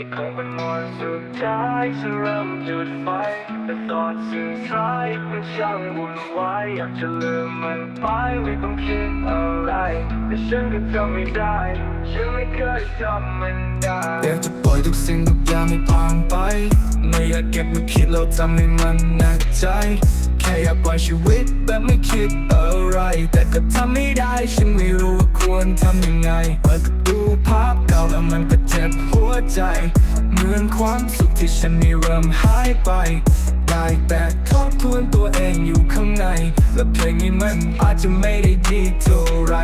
อีกคงเป็นวันสุดท้ายฉันเริ่มจุดไฟ แต่ตอนสุดท้ายมันช่างวุ่นวายอยากจะลืมมันไปไม่ต้องคิดอะไร แต่ฉันก็ทำไม่ได้ ฉันไม่เคยทำมันได้อยากจะปล่อยทุกสิ่งทุกอย่างให้ผ่านไป ไม่อยากเก็บมาคิดแล้วทำให้มันหนักใจ แค่อยากปล่อยชีวิตแบบไม่คิดอะไร แต่ก็ทำไม่ได้ ฉันไม่รู้ว่าควรทำยังไงเปิดดูภาพเก่า ใจเหมือนความสุขที่ฉันนี่เริ่มหายไปได้แต่ทบทวนตัวเองอยู่ข้างใน และเพลงนี้มันอาจจะไม่ได้ดีเท่าไร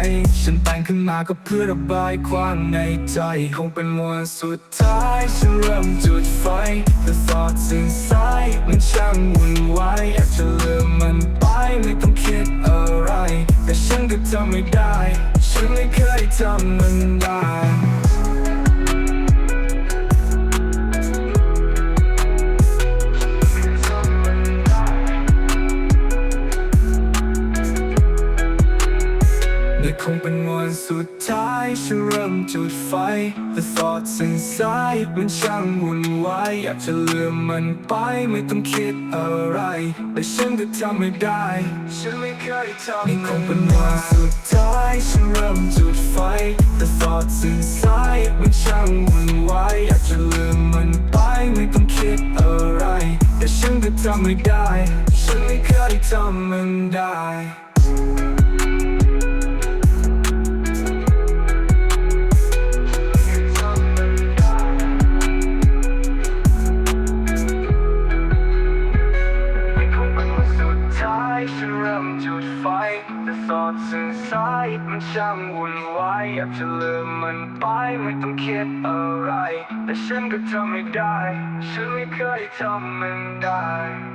ฉันแต่งขึ้นมาก็เพื่อระบายความในใจ คงเป็นวันสุดท้าย ฉันเริ่มจุดไฟแต่ thoughts inside มันช่างวุ่นวายอยากจะลืมมันไปไม่ต้องคิดอะไร แต่ฉันก็ทำไม่ได้ ฉันไม่เคยทำมันได้ คงเป็นวันสุดท้ายฉันเริ่มจุดไฟ The thoughts inside มันช่างวุ่นวายอยากจะลืมมันไปไม่ต้องคิดอะไร แต่ฉันก็ทำไม่ได้ ฉันไม่เคยทำนี่คงเป็นวันสุดท้ายฉันเริ่มจุดไฟ The thoughts inside มันช่างวุ่นวายอยากจะลืมมันไปไม่ต้องคิดอะไร แต่ฉันก็ทำไม่ได้ ฉันไม่เคยทำมันได้ ฉันเริ่มจุดไฟ แต่ thoughts inside มันช่างวุ่นวายอยากจะลืมมันไปไม่ต้องคิดอะไร แต่ฉันก็ทำไม่ได้ ฉันไม่เคยทำมันได้